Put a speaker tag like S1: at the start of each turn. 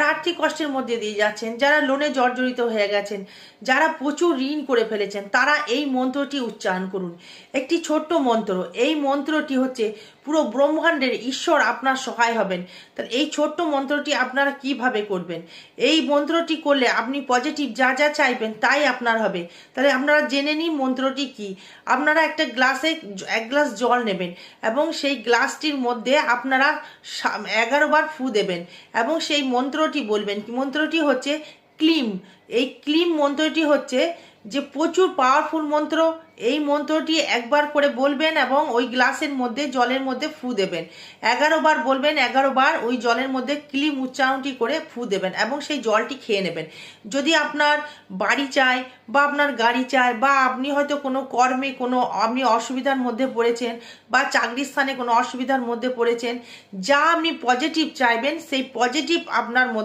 S1: But আর্থিক কষ্টের মধ্যে দিয়ে যাচ্ছেন, যারা লোনে জর্জরিত হয়ে গেছেন, যারা প্রচুর ঋণ করে ফেলেছেন, তারা এই মন্ত্রটি উচ্চারণ করুন। একটি ছোট্ট মন্ত্র, এই মন্ত্রটি হচ্ছে, পুরো ব্রহ্মাণ্ডের ঈশ্বর আপনার সহায় হবেন। তাহলে এই ছোট্ট মন্ত্রটি আপনারা কীভাবে করবেন? এই মন্ত্রটি করলে আপনি পজিটিভ যা যা চাইবেন তাই আপনার হবে। তাহলে আপনারা জেনে নিন মন্ত্রটি কি। আপনারা একটা গ্লাসে এক গ্লাস জল নেবেন এবং সেই গ্লাসটির মধ্যে আপনারা এগারো বার ফু দেবেন এবং সেই মন্ত্রটি বলবেন মন্ত্রটি হচ্ছে ক্লিম। এই ক্লিম মন্ত্রটি হচ্ছে যে প্রচুর পাওয়ারফুল মন্ত্র। এই মন্ত্রটি একবার করে বলবেন এবং ওই গ্লাসের মধ্যে, জলের মধ্যে ফু দেবেন। এগারো বার বলবেন, এগারো বার ওই জলের মধ্যে ক্লিম উচ্চারণটি করে ফু দেবেন এবং সেই জলটি খেয়ে নেবেন। যদি আপনার বাড়ি চায় বা আপনার গাড়ি চায় বা আপনি হয়তো কোনো কর্মে কোনো আপনি অসুবিধার মধ্যে পড়েছেন বা চাকরির স্থানে কোনো অসুবিধার মধ্যে পড়েছেন, যা আপনি পজিটিভ চাইবেন, সেই পজিটিভ আপনার মধ্যে